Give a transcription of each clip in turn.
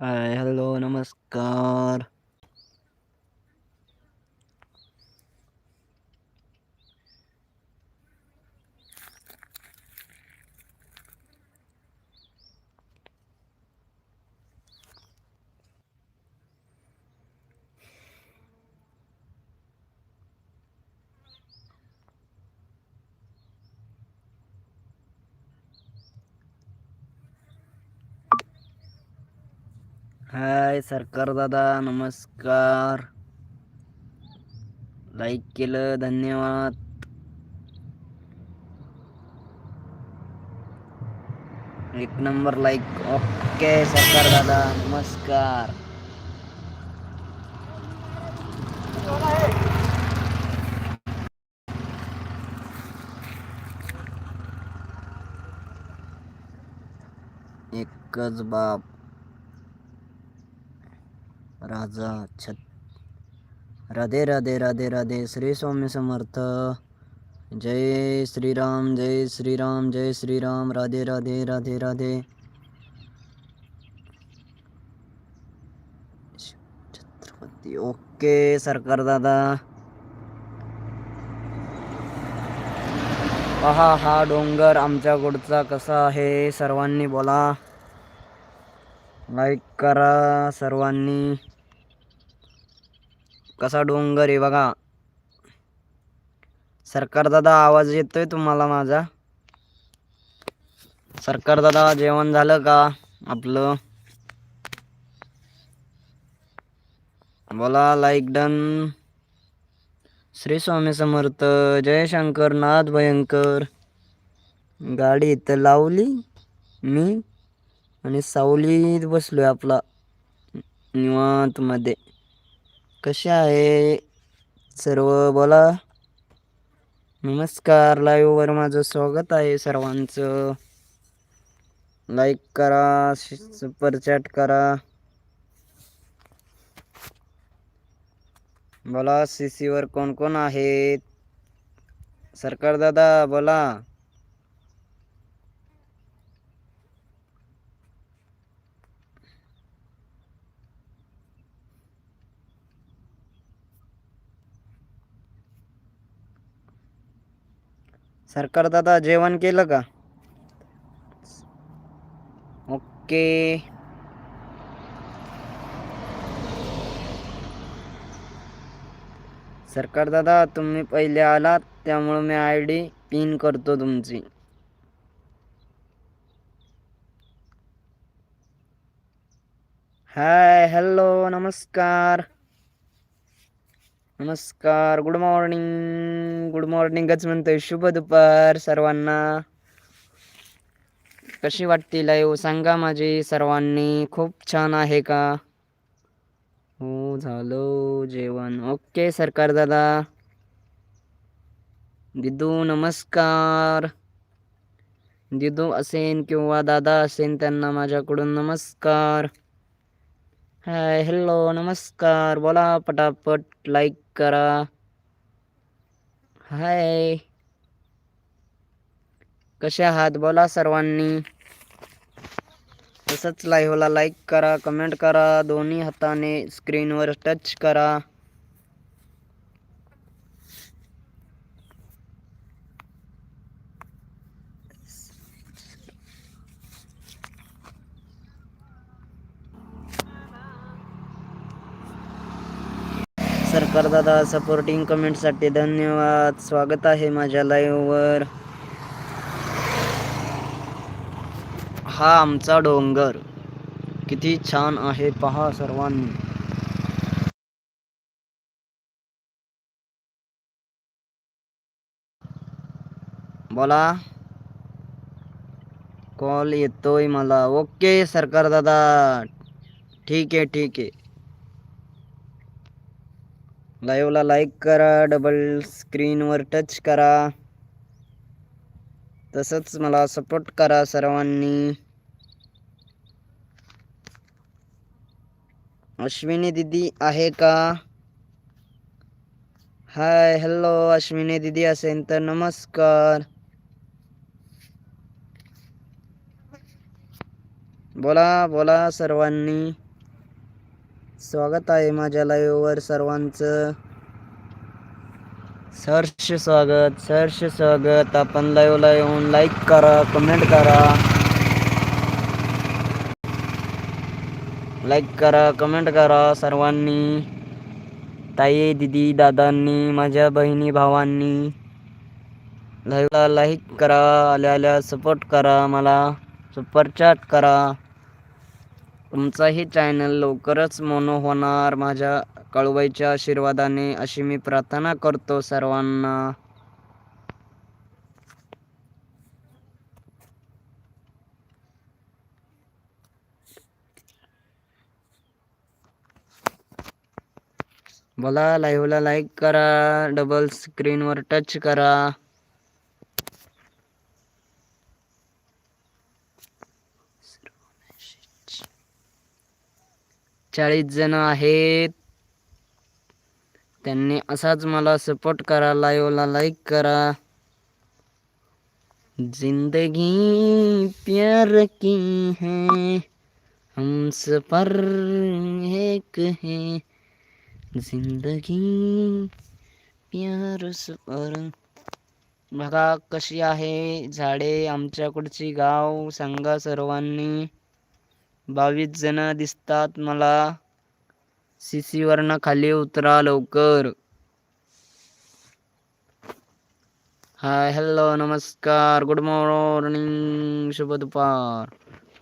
हाय hello नमस्कार हाय सरकार दादा नमस्कार. लाईक केलं धन्यवाद. एक नंबर लाईक ओके सरकार दादा नमस्कार. एकच बाप. राजा छत. राधे राधे राधे राधे श्री स्वामी समर्थ. जय श्रीराम जय श्रीराम जय श्रीराम. राधे राधे राधे राधे. छत्रपती. ओके सरकार दादा. पहा हा डोंगर आमच्याकडचा कसा आहे सर्वांनी बोला. लाईक करा सर्वांनी. कसा डोंगर आहे बघा. सरकार दादा आवाज येतोय तुम्हाला माझा? सरकार दादा जेवण झालं का आपलं? बोला लाईक डन श्री स्वामी समर्थ जय शंकर नाथ भयंकर. गाडी इथं लावली मी आणि सावलीत बसलोय आपला निवांतमध्ये. कसे आहे? सर्व बोला. नमस्कार लाईववर माझं स्वागत आहे सर्वांचं. लाईक करा सुपरचॅट करा. बोला सी सीवर कोण कोण आहेत? सरकार दादा बोला. सरकार दादा जेवण केलं का? ओके. सरकार दादा तुम्ही पहिले आलात त्यामुळं मी आय डी पिन करतो तुमची. हाय हॅलो नमस्कार. नमस्कार गुड मॉर्निंग गुड मॉर्निंगच म्हणतोय. शुभ दुपार सर्वांना. कशी वाटते लाईव्ह सांगा माझी सर्वांनी. खूप छान आहे का? हो झालो जेवण. ओके सरकार दादा. दिदू नमस्कार. दिदू असेन किंवा दादा असेन त्यांना माझ्याकडून नमस्कार. हॅलो नमस्कार बोला पटापट लाईक करा हाय कसे आहात बोला सर्वांनी तसंच लाईव्हला लाईक करा कमेंट करा दोन्ही हाताने स्क्रीनवर टच करा सरकार दादा सपोर्टिंग कमेंटसाठी धन्यवाद. स्वागत आहे माझ्या लाईव्हवर हा आमचा डोंगर. किती छान आहे पहा सर्वांनी. बोला. कॉल येतोय मला. ओके सरकार दादा. ठीक आहे ठीक आहे. लाईव्हला लाईक करा डबल स्क्रीनवर टच करा. तसंच मला सपोर्ट करा सर्वांनी. अश्विनी दिदी आहे का? हाय हॅलो अश्विनी दिदी असेल तर नमस्कार. बोला बोला सर्वांनी. स्वागत आहे माझ्या लाईव्हवर सर्वांचं. सहर्ष स्वागत सहर्ष स्वागत. आपण लाईव्हला येऊन लाईक करा कमेंट करा. लाईक करा कमेंट करा सर्वांनी. ताई दिदी दादांनी माझ्या बहिणी भावांनी. लाईव्हला लाईक करा आल्या आल्या सपोर्ट करा मला सुपरचॅट करा. तुमचाही चॅनल लवकरच मोनो होणार. माझ्या कळवाईच्या आशीर्वादाने अशी मी प्रार्थना करतो सर्वांना. बोला लाईव्हला लाईक करा. डबल स्क्रीनवर टच करा. चाळीस जण आहेत. त्यांनी असाच मला सपोर्ट करा लाईव्हला लाईक करा. जिंदगी प्यार की है हम सफर एक है. जिंदगी प्यार सफर बघा कशी आहे झाडे आमच्याकडची गाव सांगा सर्वांनी. बावीस जण दिसतात. मला सीसी वरनं खाली उतरा लवकर. हाय हॅलो नमस्कार. गुड मॉर्निंग शुभ दुपार.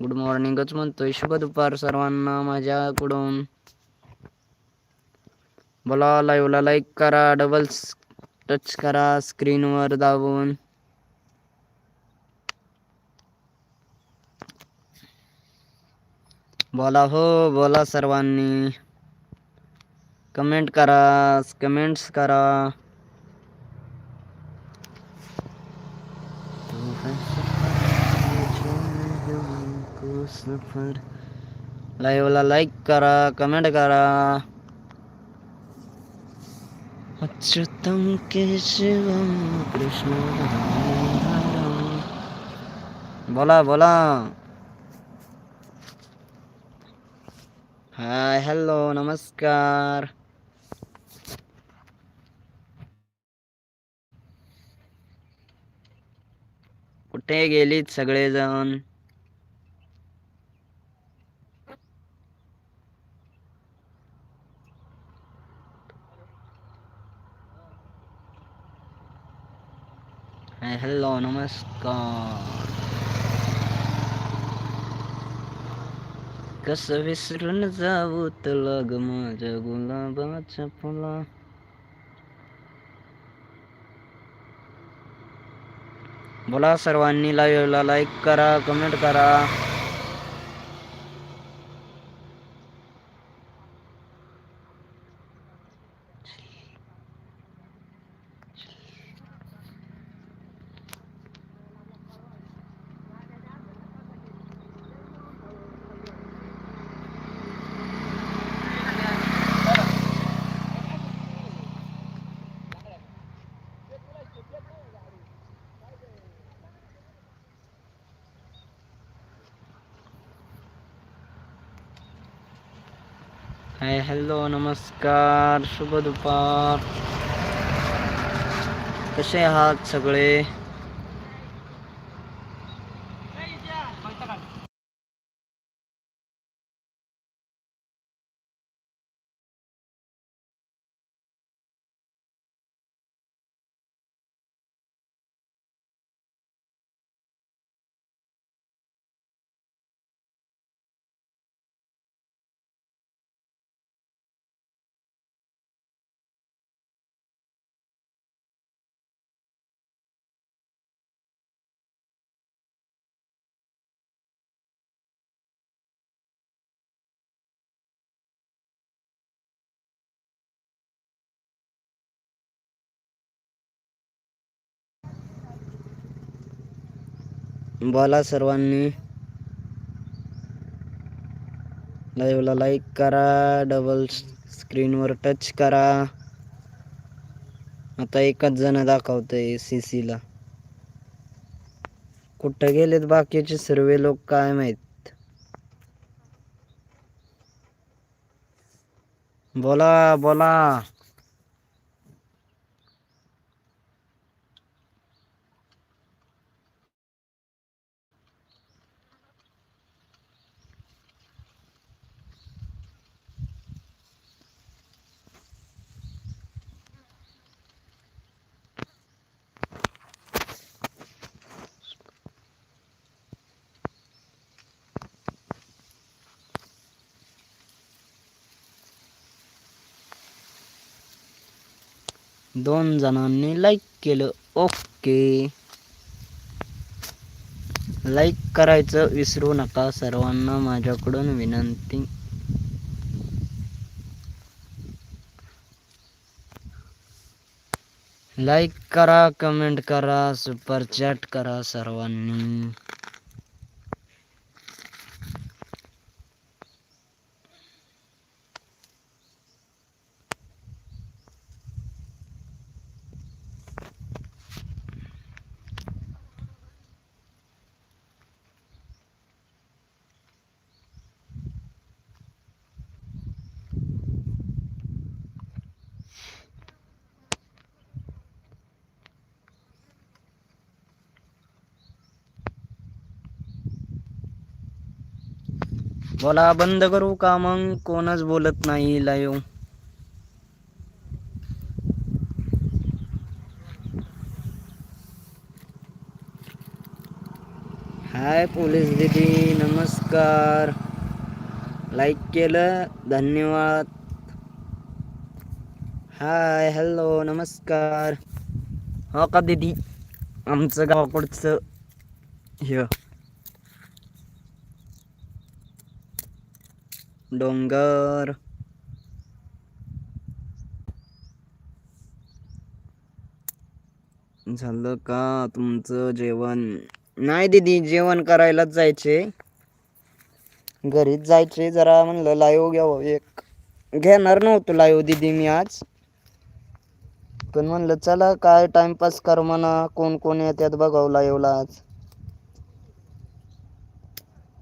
गुड मॉर्निंगच म्हणतोय. शुभ दुपार सर्वांना माझ्याकडून. बोला लाईव्हला लाईक करा डबल टच करा स्क्रीनवर दाबून. बोला हो बोला सर्वांनी. कमेंट करा कमेंट्स करा. लाईव्हला लाईक करा कमेंट करा. अच्युतम केशवम कृष्ण बोला बोला. हाय हॅलो नमस्कार. कुठे गेलीत सगळेजण? हाय हॅलो नमस्कार. कस विसरून जाऊ तर लग माझ्या गुलाबाच्या फुला. बोला सर्वांनी लाईव्हला लाईक करा कमेंट करा. हाय हॅलो नमस्कार शुभ दुपार. कसे आहात सगळे? बोला सर्वांनी लाईव्हला लाईक करा डबल स्क्रीनवर टच करा. आता एकच जण दाखवतंय सी सीला कुठं गेलेत बाकीचे सर्व लोक काय माहीत? बोला बोला. दोन जणांनी लाईक केलं. ओके लाईक करायचं विसरू नका सर्वांना माझ्याकडून विनंती. लाईक करा कमेंट करा सुपर चॅट करा सर्वांनी. बोला बंद करू का मग? कोणच बोलत नाही लाईव्ह हाय पोलीस दीदी नमस्कार. लाईक केलं धन्यवाद. हाय हॅलो नमस्कार. हो का दीदी? आमचं गावाकडचं हे. डोंगर. झालं का तुमचं जेवण? नाही दीदी जेवण करायलाच जायचे. घरीच जायचे जरा म्हणलं लाईव्ह घ्यावं. एक घेणार नव्हतो लाईव्ह दीदी मी आज. पण म्हणलं चला काय टाइमपास कर म्हणा कोण कोण येतात बघावं लाईव्हला आज.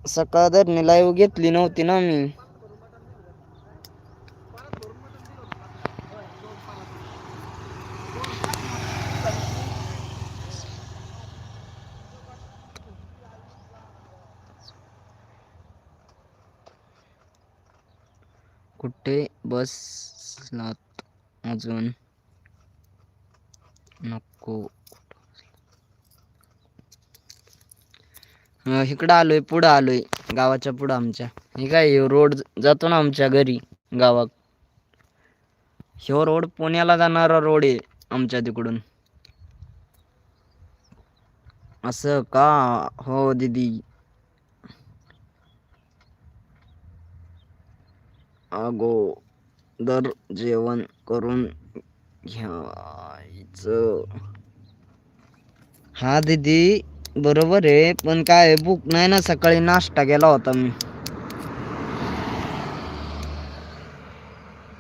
सकाळ धरणी लाईव्ह घेतली नव्हती ना मी. कुठे बसलात? अजून? नको. इकडं आलोय पुढं आलोय. गावाच्या पुढं आमच्या. हे काय रोड जातो ना आमच्या घरी गावात. ह्यो रोड पुण्याला जाणारा रोड आहे आमच्या तिकडून. असं का? हो दीदी. अगोदर जेवण करून घ्यायचं. हा दीदी बरोबर आहे पण काय भूक नाही ना सकाळी नाश्ता केला होता मी.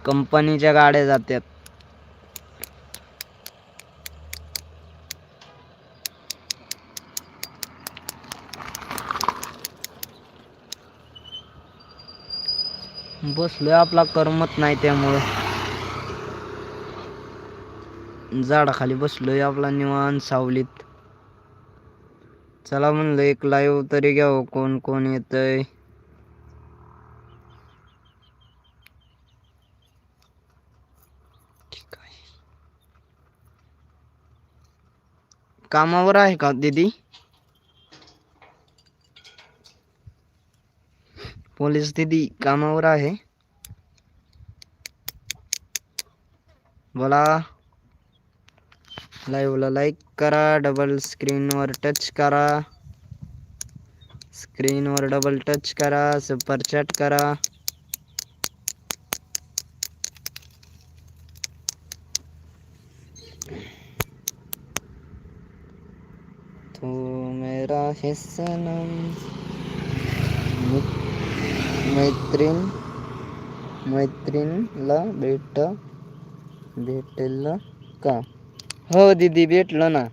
कंपनीच्या गाड्या जात्यात. बसलोय आपला करमत नाही त्यामुळं. झाडाखाली बसलोय आपला निवान सावलीत. चला म्हणलं एक लाईव्ह तरी घ्यावं कोण कोण येतंय. कामावर आहे का दीदी? पोलीस दीदी कामावर आहे. बोला. लाईव्हला लाईक करा डबल स्क्रीनवर टच करा. स्क्रीनवर डबल टच करा सुपर चॅट करा. तू मेरा है सनम। मैत्रीण मैत्रीणला भेट भेटेल का? हो दीदी भेटलं ना.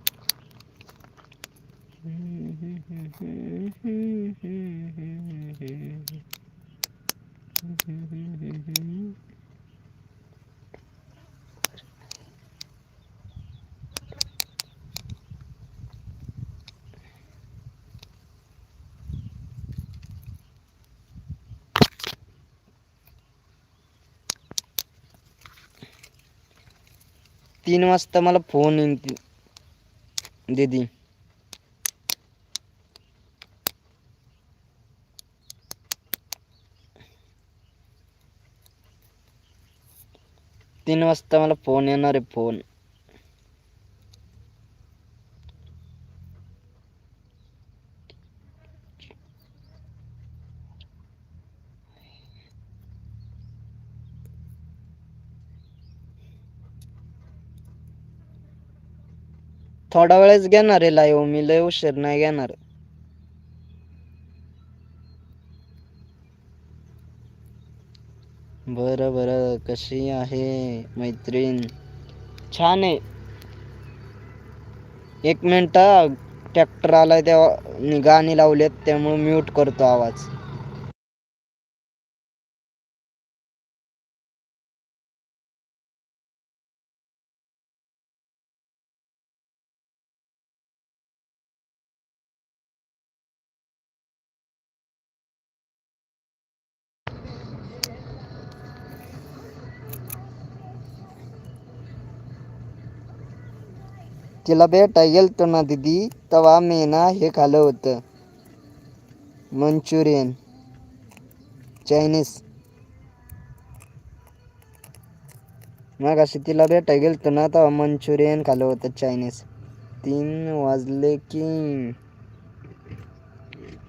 तीन वाजता मला फोन येईन ती. दीदी. तीन वाजता मला फोन येणार आहे फोन थोडा वेळेस घेणार आहे लाईव्ह मी लय उशीर नाही घेणार. बरं बरं कशी आहे मैत्रीण? छान आहे. एक मिनिट ट्रॅक्टर आलाय तेव्हा गाणी लावलेत त्यामुळे म्यूट करतो आवाज. तिला भेटाय गेलतो ना दिदी तवा मी ना हे खालं होतं. Manchurian Chinese. मग अशी तिला भेटाय गेलतो ना तवा मंचुरियन खालं होतं चायनीज. तीन वाजले की.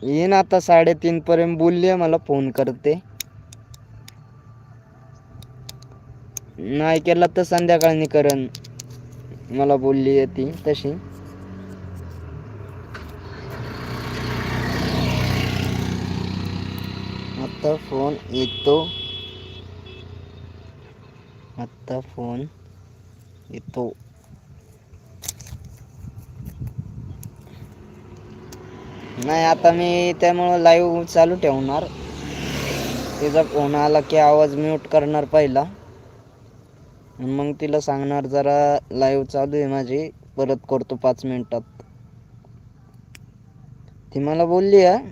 येईन आता साडेतीन पर्यंत बोलली मला फोन करते. नाही केला तर संध्याकाळनी करण. मला बोलली होती ती तशी. आता फोन येतो. आता फोन येतो. नाही आता मी त्यामुळं लाईव्ह चालू ठेवणार. तिचा फोन आला की आवाज म्यूट करणार पहिला. मग तिला सांगणार जरा लाईव्ह चालू आहे माझी परत करतो पाच मिनिटात. ती मला बोलली आहे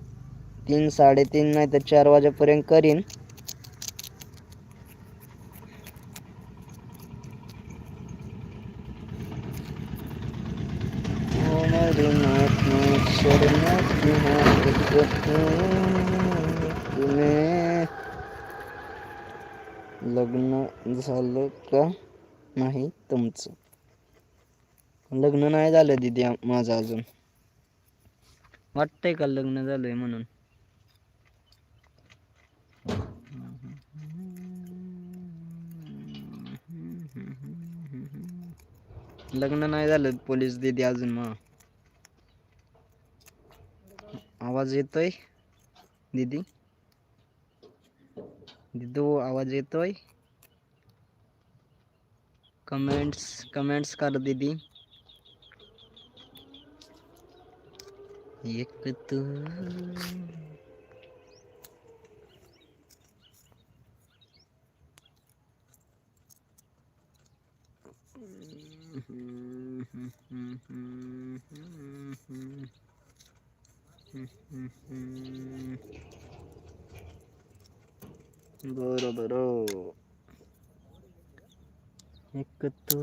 तीन साडेतीन नाही तर चार वाजेपर्यंत करीन. लग्न नाही झालं दिदी माझं अजून. वाटतंय का लग्न झालंय म्हणून? लग्न नाही झालं पोलीस दिदी अजून मग. आवाज़ येतोय? दीदी? दिदू, आवाज़ येतोय? कमेंट्स कमेंट्स कर दीदी. एक तू. बरोबर. एक तू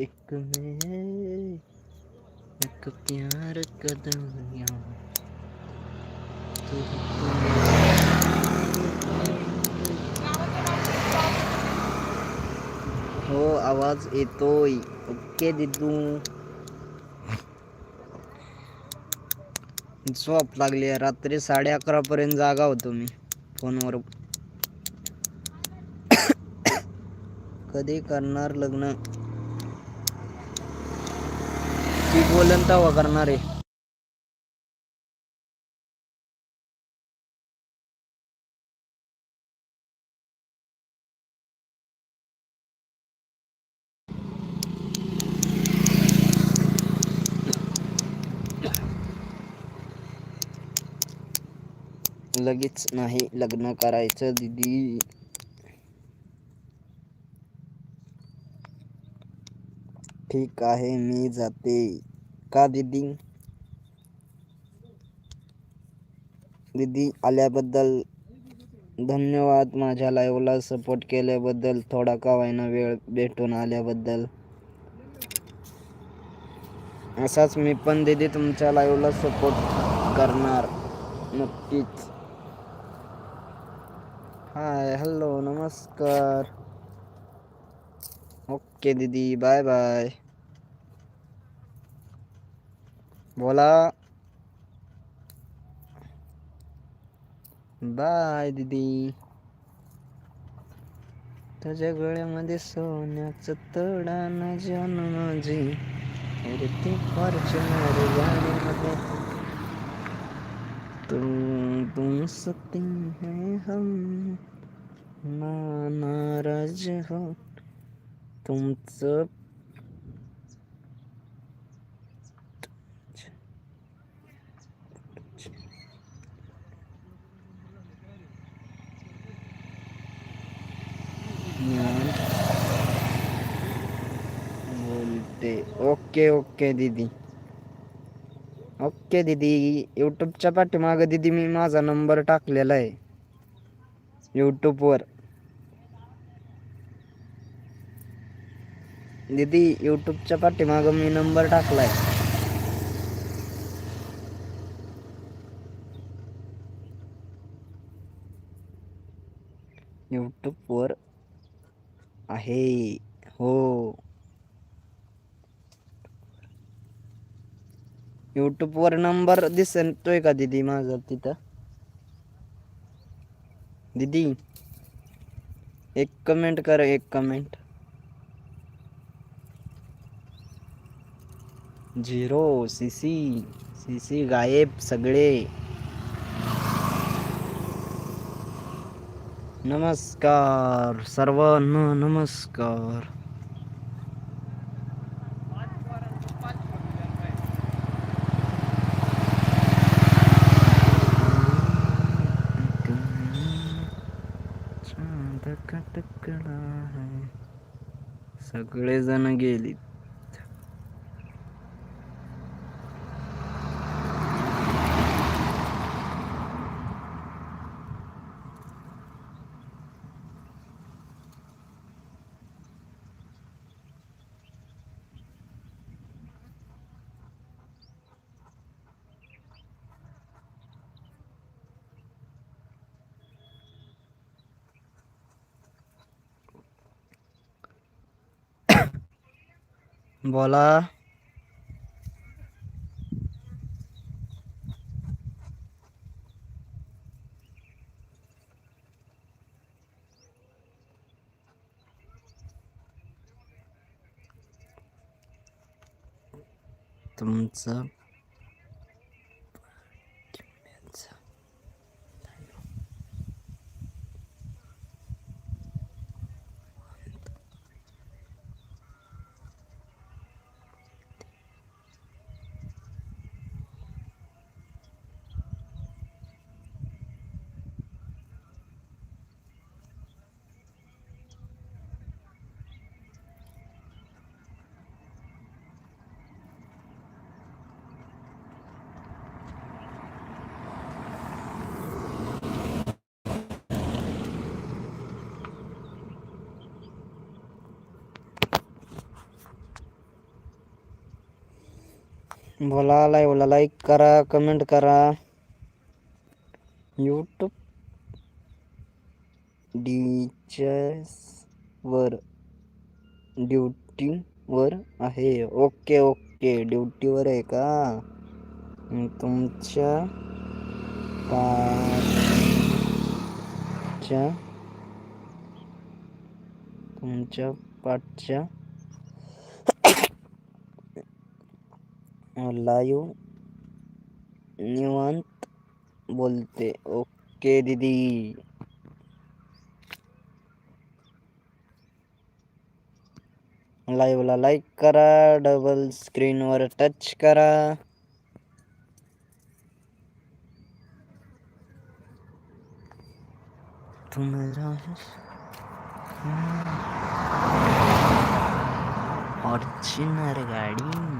एक में. एक प्यार का दुनिया हो आवाज येतोय. ओके दिदू. झोप लागली रात्री साडे अकरा पर्यंत जागा होतो मी फोनवर. कधी करणार लग्न? ती बोलन तवा करणार आहे. लगेच नाही लग्न करायचं दीदी. ठीक आहे मी जाते. का दीदी? दीदी आल्याबद्दल धन्यवाद. माझ्या लाईव्हला सपोर्ट केल्याबद्दल थोडा का वाईना वेळ भेटून आल्याबद्दल. असाच मी पण दीदी तुमच्या लाईव्हला सपोर्ट करणार. नक्कीच. हाय हॅलो नमस्कार. ओके दीदी बाय बाय. बोला. बाय दीदी. तुझ्या गळ्यामध्ये सोन्याचं तडा न जान माझी अरे ती फॉर्च्युनर गाडीमध्ये तुम तुम सकते हैं हम. ना नाराज हो. तुमचं बोलते. ओके ओके दीदी. ओके दीदी यूट्यूबच्या पाठीमागं दीदी मी माझा नंबर टाकलेला आहे. यूट्यूबवर दीदी यूट्यूबच्या पाठीमागं मी नंबर टाकलाय. यूट्यूबवर आहे. हो. यूट्यूबवर नंबर दिसतोय का दीदी माझा तिथं? दीदी एक कमेंट कर एक कमेंट झिरो सीसी सीसी गायब सगळे नमस्कार सर्वांना नमस्कार। सगळेजण गेलीत. बोला तुमचं बोला लाईव्हला लाईक करा कमेंट करा. यूट्यूब डीचर्सवर ड्युटीवर आहे. ओके ओके ड्युटीवर आहे का? तुमच्या पाठच्या तुमच्या पाठच्या लाईव्ह निवांत बोलते ओके दीदी। लाईव्हला लाईक करा डबल स्क्रीनवर टच करा। फॉर्च्युनर गाडी।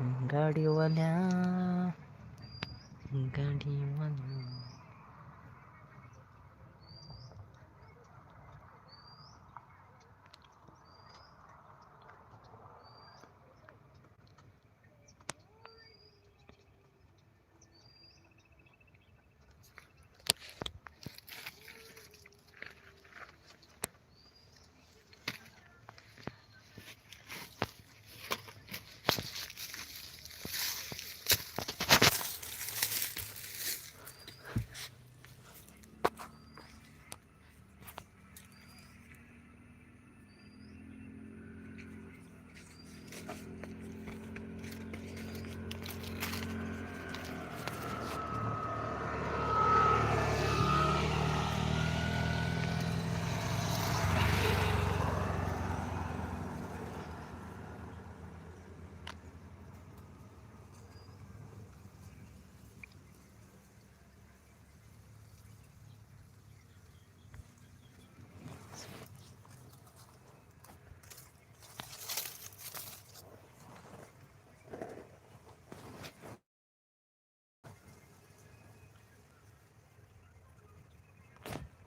ગાડીઓવાલ્યા ગાડીઓવાલ્યા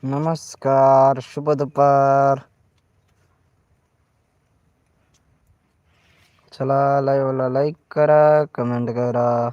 नमस्कार शुभ दुपार. चला लाईव्हला लाईक करा कमेंट करा.